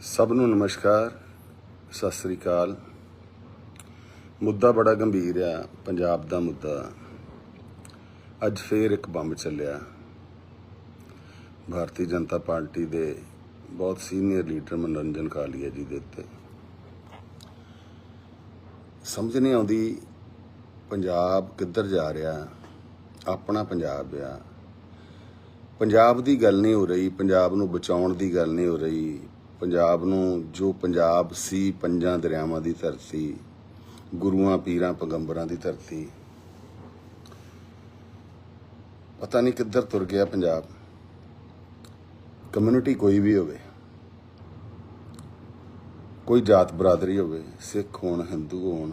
ਸਭ ਨੂੰ ਨਮਸਕਾਰ, ਸਤਿ ਸ੍ਰੀ ਅਕਾਲ। ਮੁੱਦਾ ਬੜਾ ਗੰਭੀਰ ਆ, ਪੰਜਾਬ ਦਾ ਮੁੱਦਾ। ਅੱਜ ਫੇਰ ਇੱਕ ਬੰਬ ਚੱਲਿਆ। ਭਾਰਤੀ ਜਨਤਾ ਪਾਰਟੀ ਦੇ ਬਹੁਤ ਸੀਨੀਅਰ ਲੀਡਰ ਮਨੋਰੰਜਨ ਕਾਲੀਆ ਜੀ ਦੇ ਉੱਤੇ। ਸਮਝ ਨਹੀਂ ਆਉਂਦੀ ਪੰਜਾਬ ਕਿੱਧਰ ਜਾ ਰਿਹਾ, ਆਪਣਾ ਪੰਜਾਬ ਆ। ਪੰਜਾਬ ਦੀ ਗੱਲ ਨਹੀਂ ਹੋ ਰਹੀ, ਪੰਜਾਬ ਨੂੰ ਬਚਾਉਣ ਦੀ ਗੱਲ ਨਹੀਂ ਹੋ ਰਹੀ ਪੰਜਾਬ ਨੂੰ, ਜੋ ਪੰਜਾਬ ਸੀ ਪੰਜਾਂ ਦਰਿਆਵਾਂ ਦੀ ਧਰਤੀ, ਗੁਰੂਆਂ, ਪੀਰਾਂ, ਪੈਗੰਬਰਾਂ ਦੀ ਧਰਤੀ। ਪਤਾ ਨਹੀਂ ਕਿੱਧਰ ਤੁਰ ਗਿਆ ਪੰਜਾਬ। ਕਮਿਊਨਿਟੀ ਕੋਈ ਵੀ ਹੋਵੇ, ਕੋਈ ਜਾਤ ਬਰਾਦਰੀ ਹੋਵੇ, ਸਿੱਖ ਹੋਣ, ਹਿੰਦੂ ਹੋਣ,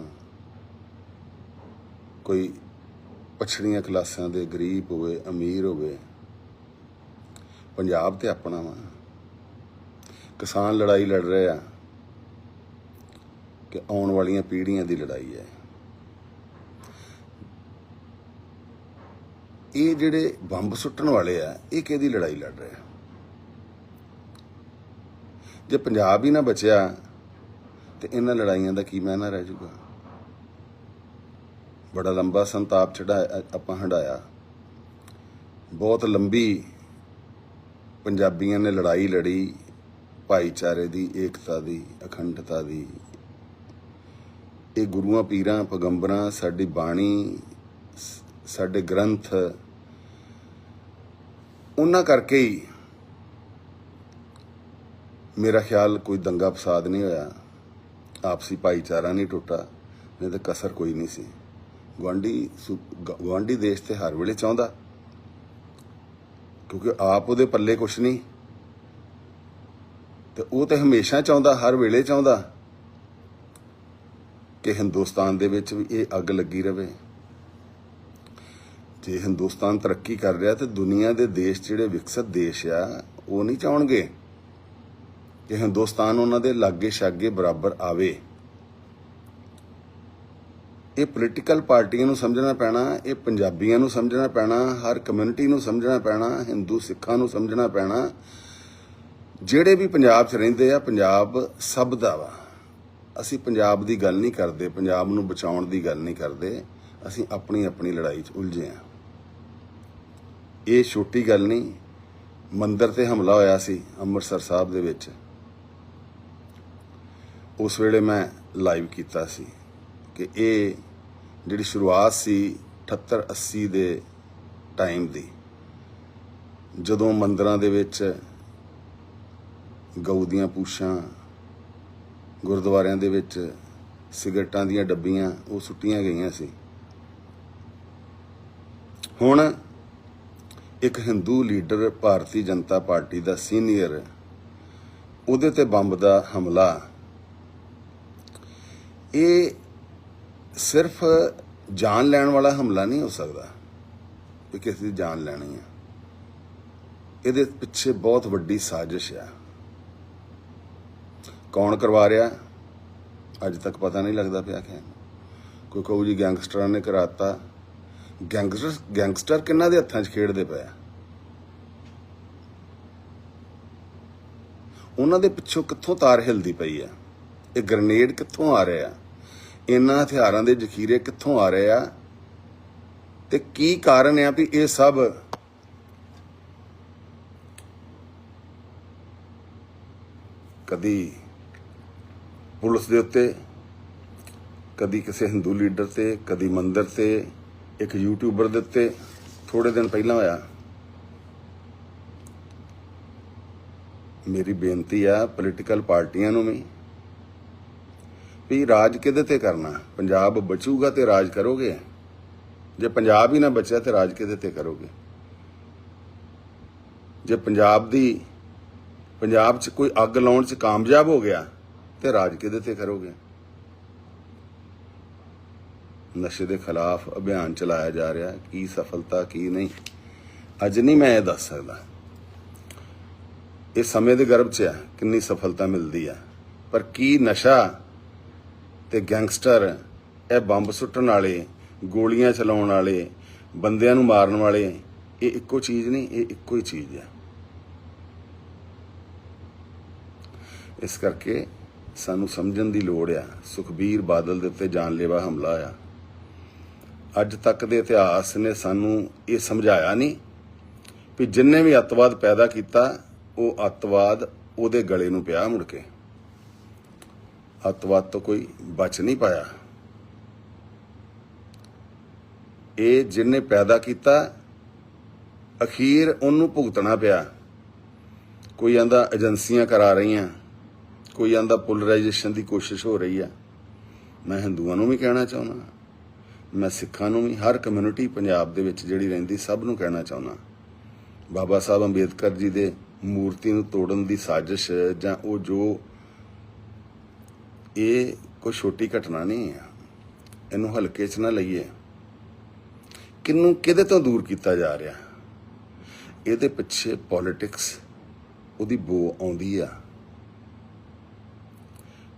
ਕੋਈ ਪਛੜੀਆਂ ਕਲਾਸਾਂ ਦੇ ਗਰੀਬ ਹੋਵੇ, ਅਮੀਰ ਹੋਵੇ, ਪੰਜਾਬ ਤੇ ਆਪਣਾ ਵਾ। ਕਿਸਾਨ ਲੜਾਈ ਲੜ ਰਹੇ ਆ ਕਿ ਆਉਣ ਵਾਲੀਆਂ ਪੀੜ੍ਹੀਆਂ ਦੀ ਲੜਾਈ ਹੈ। ਇਹ ਜਿਹੜੇ ਬੰਬ ਸੁੱਟਣ ਵਾਲੇ ਆ, ਇਹ ਕਿਹਦੀ ਲੜਾਈ ਲੜ ਰਹੇ ਆ? ਜੇ ਪੰਜਾਬ ਹੀ ਨਾ ਬਚਿਆ, ਤੇ ਇਹਨਾਂ ਲੜਾਈਆਂ ਦਾ ਕੀ ਮਾਇਨਾ ਰਹਿ ਜਾਊਗਾ? ਬੜਾ ਲੰਬਾ ਸੰਤਾਪ ਚੜਾਇਆ ਆਪਾਂ ਹੰਡਾਇਆ ਬਹੁਤ ਲੰਬੀ ਪੰਜਾਬੀਆਂ ਨੇ ਲੜਾਈ ਲੜੀ ਭਾਈਚਾਰੇ ਦੀ ਏਕਤਾ ਦੀ, ਅਖੰਡਤਾ ਦੀ। ਇਹ ਗੁਰੂਆਂ, ਪੀਰਾਂ, ਪੈਗੰਬਰਾਂ, ਸਾਡੀ ਬਾਣੀ ਸਾਡੇ ਗ੍ਰੰਥ, ਉਹਨਾਂ ਕਰਕੇ ਹੀ ਮੇਰਾ ਖਿਆਲ ਕੋਈ ਦੰਗਾ ਫਸਾਦ ਨਹੀਂ ਹੋਇਆ। ਆਪਸੀ ਭਾਈਚਾਰਾ ਨਹੀਂ ਟੁੱਟਾ, ਨਹੀਂ ਤਾਂ ਕਸਰ ਕੋਈ ਨਹੀਂ ਸੀ। ਗਵਾਂਢੀ ਸੁ- ਗ- ਦੇਸ਼ ਤੇ ਹਰ ਵੇਲੇ ਚਾਹੁੰਦਾ, ਕਿਉਂਕਿ ਆਪ ਉਹਦੇ ਪੱਲੇ ਕੁਛ ਨਹੀਂ। ਤੇ ਉਹ ਤੇ ਹਮੇਸ਼ਾ ਚਾਹੁੰਦਾ, ਹਰ ਵੇਲੇ ਚਾਹੁੰਦਾ ਕਿ ਹਿੰਦੁਸਤਾਨ ਦੇ ਵਿੱਚ ਵੀ ਇਹ ਅੱਗ ਲੱਗੀ ਰਵੇ। ਜੇ ਹਿੰਦੁਸਤਾਨ ਤਰੱਕੀ ਕਰ ਰਿਹਾ ਤੇ ਦੁਨੀਆ ਦੇ ਦੇਸ਼ ਜਿਹੜੇ ਵਿਕਸਿਤ ਦੇਸ਼ ਆ, ਉਹ ਨਹੀਂ ਚਾਹਣਗੇ ਕਿ ਹਿੰਦੁਸਤਾਨ ਉਹਨਾਂ ਦੇ ਲਾਗੇ ਛਾਗੇ ਬਰਾਬਰ ਆਵੇ। ਇਹ ਪੋਲੀਟੀਕਲ ਪਾਰਟੀਆਂ ਨੂੰ ਸਮਝਣਾ ਪੈਣਾ, ਇਹ ਪੰਜਾਬੀਆਂ ਨੂੰ ਸਮਝਣਾ ਪੈਣਾ, ਹਰ ਕਮਿਊਨਿਟੀ ਨੂੰ ਸਮਝਣਾ ਪੈਣਾ, ਹਿੰਦੂ ਸਿੱਖਾਂ ਨੂੰ ਸਮਝਣਾ ਪੈਣਾ। ਜਿਹੜੇ ਵੀ ਪੰਜਾਬ 'ਚ ਰਹਿੰਦੇ ਆ, ਪੰਜਾਬ ਸਭ ਦਾ ਵਾ। ਅਸੀਂ ਪੰਜਾਬ ਦੀ ਗੱਲ ਨਹੀਂ ਕਰਦੇ, ਪੰਜਾਬ ਨੂੰ ਬਚਾਉਣ ਦੀ ਗੱਲ ਨਹੀਂ ਕਰਦੇ। ਅਸੀਂ ਆਪਣੀ ਆਪਣੀ ਲੜਾਈ 'ਚ ਉਲਝੇ ਆ। ਇਹ ਛੋਟੀ ਗੱਲ ਨਹੀਂ, ਮੰਦਰ ਤੇ ਹਮਲਾ ਹੋਇਆ ਸੀ ਅੰਮ੍ਰਿਤਸਰ ਸਾਹਿਬ ਦੇ ਵਿੱਚ। ਉਸ ਵੇਲੇ ਮੈਂ ਲਾਈਵ ਕੀਤਾ ਸੀ ਕਿ ਇਹ ਜਿਹੜੀ ਸ਼ੁਰੂਆਤ ਸੀ 78 80 ਦੇ ਟਾਈਮ ਦੀ, ਜਦੋਂ ਮੰਦਰਾਂ ਦੇ ਵਿੱਚ ਗਊ ਦੀਆਂ ਪੂਛਾਂ, ਗੁਰਦੁਆਰਿਆਂ ਦੇ ਵਿੱਚ ਸਿਗਰਟਾਂ ਦੀਆਂ ਡੱਬੀਆਂ, ਉਹ ਸੁੱਟੀਆਂ ਗਈਆਂ ਸੀ। ਹੁਣ ਇੱਕ ਹਿੰਦੂ ਲੀਡਰ ਭਾਰਤੀ ਜਨਤਾ ਪਾਰਟੀ ਦਾ ਸੀਨੀਅਰ, ਉਹਦੇ ਤੇ ਬੰਬ ਦਾ ਹਮਲਾ। ਇਹ ਸਿਰਫ ਜਾਨ ਲੈਣ ਵਾਲਾ ਹਮਲਾ ਨਹੀਂ ਹੋ ਸਕਦਾ ਕਿ ਕਿਸੇ ਦੀ ਜਾਨ ਲੈਣੀ ਹੈ ਇਹਦੇ ਪਿੱਛੇ ਬਹੁਤ ਵੱਡੀ ਸਾਜ਼ਿਸ਼ ਆ। ਕੌਣ ਕਰਵਾ ਰਿਹਾ ਅੱਜ ਤੱਕ ਪਤਾ ਨਹੀਂ ਲੱਗਦਾ ਪਿਆ ਕਿ ਕੋਈ ਕਹੂ ਜੀ ਗੈਂਗਸਟਰਾਂ ਨੇ ਕਰਾਤਾ। ਗੈਂਗਸਟਰ ਗੈਂਗਸਟਰ ਕਿੰਨਾਂ ਦੇ ਹੱਥਾਂ 'ਚ ਖੇਡਦੇ ਪਏ ਆ? ਉਹਨਾਂ ਦੇ ਪਿੱਛੋਂ ਕਿੱਥੋਂ ਤਾਰ ਹਿਲਦੀ ਪਈ ਆ? ਇਹ ਗ੍ਰਨੇਡ ਕਿੱਥੋਂ ਆ ਰਿਹਾ ਇਹਨਾਂ ਹਥਿਆਰਾਂ ਦੇ ਜ਼ਖੀਰੇ ਕਿੱਥੋਂ ਆ ਰਹੇ ਆ? ਤੇ ਕੀ ਕਾਰਨ ਆ ਵੀ ਇਹ ਸਭ ਕਦੀ ਪੁਲਿਸ ਦੇ ਉੱਤੇ, ਕਦੀ ਕਿਸੇ ਹਿੰਦੂ ਲੀਡਰ ਤੇ, ਕਦੀ ਮੰਦਰ ਤੇ, ਇੱਕ ਯੂਟਿਊਬਰ ਦੇ ਉੱਤੇ ਥੋੜੇ ਦਿਨ ਪਹਿਲਾਂ ਹੋਇਆ। ਮੇਰੀ ਬੇਨਤੀ ਆ ਪੋਲੀਟੀਕਲ ਪਾਰਟੀਆਂ ਨੂੰ ਵੀ ਵੀ ਰਾਜ ਕਿਹਦੇ ਤੇ ਕਰਨਾ? ਪੰਜਾਬ ਬਚੂਗਾ ਤੇ ਰਾਜ ਕਰੋਗੇ? ਜੇ ਪੰਜਾਬ ਹੀ ਨਾ ਬਚਿਆ ਤੇ ਰਾਜ ਕਿਹਦੇ ਤੇ ਕਰੋਗੇ? ਜੇ ਪੰਜਾਬ ਦੀ, ਪੰਜਾਬ 'ਚ ਕੋਈ ਅੱਗ ਲਾਉਣ 'ਚ ਕਾਮਯਾਬ ਹੋ ਗਿਆ ਤੇ ਰਾਜ ਕਿਹਦੇ ਤੇ ਕਰੋਗੇ? ਨਸ਼ੇ ਦੇ ਖਿਲਾਫ ਅਭਿਆਨ ਚਲਾਇਆ ਜਾ ਰਿਹਾ ਕੀ ਸਫਲਤਾ, ਕੀ ਨਹੀਂ? ਅੱਜ ਨਹੀਂ ਮੈਂ ਇਹ ਦੱਸ ਸਕਦਾ। ਇਹ ਸਮੇਂ ਦੇ ਗਰਭ 'ਚ ਆ ਕਿੰਨੀ ਸਫਲਤਾ ਮਿਲਦੀ ਆ ਪਰ ਕੀ ਨਸ਼ਾ ਤੇ ਗੈਂਗਸਟਰ, ਇਹ ਬੰਬ ਸੁੱਟਣ ਵਾਲੇ, ਗੋਲੀਆਂ ਚਲਾਉਣ ਵਾਲੇ, ਬੰਦਿਆਂ ਨੂੰ ਮਾਰਨ ਵਾਲੇ, ਇਹ ਇੱਕੋ ਚੀਜ਼ ਨਹੀਂ, ਇਹ ਇੱਕੋ ਹੀ ਚੀਜ਼ ਆ ਇਸ ਕਰਕੇ ਸਾਨੂੰ ਸਮਝਣ ਦੀ ਲੋੜ ਆ। ਸੁਖਬੀਰ ਬਾਦਲ ਦੇ ਉੱਤੇ ਜਾਨਲੇਵਾ ਹਮਲਾ ਆ। ਅੱਜ ਤੱਕ ਦੇ ਇਤਿਹਾਸ ਨੇ ਸਾਨੂੰ ਇਹ ਸਮਝਾਇਆ ਨਹੀਂ ਵੀ ਜਿੰਨੇ ਵੀ ਅੱਤਵਾਦ ਪੈਦਾ ਕੀਤਾ, ਉਹ ਅੱਤਵਾਦ ਉਹਦੇ ਗਲੇ ਨੂੰ ਪਿਆ ਮੁੜ ਕੇ। ਅੱਤਵਾਦ ਤੋਂ ਕੋਈ ਬਚ ਨਹੀਂ ਪਾਇਆ। ਇਹ ਜਿੰਨੇ ਪੈਦਾ ਕੀਤਾ, ਅਖੀਰ ਉਹਨੂੰ ਭੁਗਤਣਾ ਪਿਆ। ਕੋਈ ਆਂਦਾ, ਏਜੰਸੀਆਂ ਕਰਾ ਰਹੀਆਂ। ਕੋਈ ਆਂਦਾ ਪੋਲਰਾਈਜੇਸ਼ਨ ਦੀ ਕੋਸ਼ਿਸ਼ ਹੋ ਰਹੀ ਆ। ਮੈਂ ਹਿੰਦੂਆਂ ਨੂੰ ਵੀ ਕਹਿਣਾ ਚਾਹੁੰਦਾ ਮੈਂ ਸਿੱਖਾਂ ਨੂੰ ਵੀ, ਹਰ ਕਮਿਊਨਿਟੀ ਪੰਜਾਬ ਦੇ ਵਿੱਚ ਜਿਹੜੀ ਰਹਿੰਦੀ, ਸਭ ਨੂੰ ਕਹਿਣਾ ਚਾਹੁੰਦਾ ਬਾਬਾ ਸਾਹਿਬ ਅੰਬੇਦਕਰ ਜੀ ਦੇ ਮੂਰਤੀ ਨੂੰ ਤੋੜਨ ਦੀ ਸਾਜ਼ਿਸ਼ ਜਾਂ ਉਹ ਜੋ, ਇਹ ਕੋਈ ਛੋਟੀ ਘਟਨਾ ਨਹੀਂ ਆ। ਇਹਨੂੰ ਹਲਕੇ 'ਚ ਨਾ ਲਈਏ। ਕਿੰਨੂੰ ਕਿਹਦੇ ਤੋਂ ਦੂਰ ਕੀਤਾ ਜਾ ਰਿਹਾ? ਇਹਦੇ ਪਿੱਛੇ ਪੋਲਿਟਿਕਸ ਉਹਦੀ ਬੋ ਆਉਂਦੀ ਆ।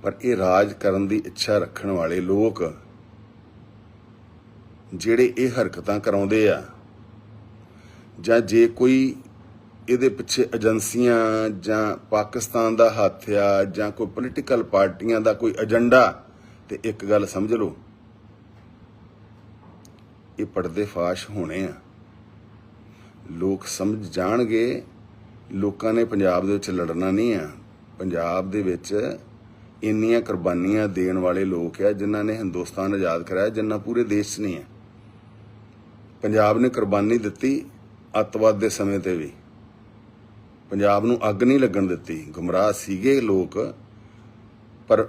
ਪਰ ਇਹ ਰਾਜ ਕਰਨ ਦੀ ਇੱਛਾ ਰੱਖਣ ਵਾਲੇ ਲੋਕ ਜਿਹੜੇ ਇਹ ਹਰਕਤਾਂ ਕਰਾਉਂਦੇ ਆ ਜਾਂ ਜੇ ਕੋਈ ਇਹਦੇ ਪਿੱਛੇ ਏਜੰਸੀਆਂ ਜਾਂ ਪਾਕਿਸਤਾਨ ਦਾ ਹੱਥ ਆ ਜਾਂ ਕੋਈ ਪੋਲੀਟੀਕਲ ਪਾਰਟੀਆਂ ਦਾ ਕੋਈ ਏਜੰਡਾ ਤੇ ਇੱਕ ਗੱਲ ਸਮਝ ਲਓ, ਇਹ ਪਰਦੇ ਫਾਸ਼ ਹੋਣੇ ਆ। ਲੋਕ ਸਮਝ ਜਾਣਗੇ, ਲੋਕਾਂ ਨੇ ਪੰਜਾਬ ਦੇ ਵਿੱਚ ਲੜਨਾ ਨਹੀਂ ਆ। ਪੰਜਾਬ ਦੇ ਵਿੱਚ ਇੰਨੀਆਂ ਕੁਰਬਾਨੀਆਂ ਦੇਣ ਵਾਲੇ ਲੋਕ ਆ ਜਿਨ੍ਹਾਂ ਨੇ ਹਿੰਦੁਸਤਾਨ ਆਜ਼ਾਦ ਕਰਾਇਆ ਜਿੰਨਾ ਪੂਰੇ ਦੇਸ਼ 'ਚ ਨਹੀਂ ਹੈ ਪੰਜਾਬ ਨੇ ਕੁਰਬਾਨੀ ਦਿੱਤੀ ਅੱਤਵਾਦ ਦੇ ਸਮੇਂ ਤੇ ਵੀ। ਪੰਜਾਬ ਨੂੰ ਅੱਗ ਨਹੀਂ ਲੱਗਣ ਦਿੱਤੀ। ਗੁੰਮਰਾਹ ਸੀਗੇ ਲੋਕ, ਪਰ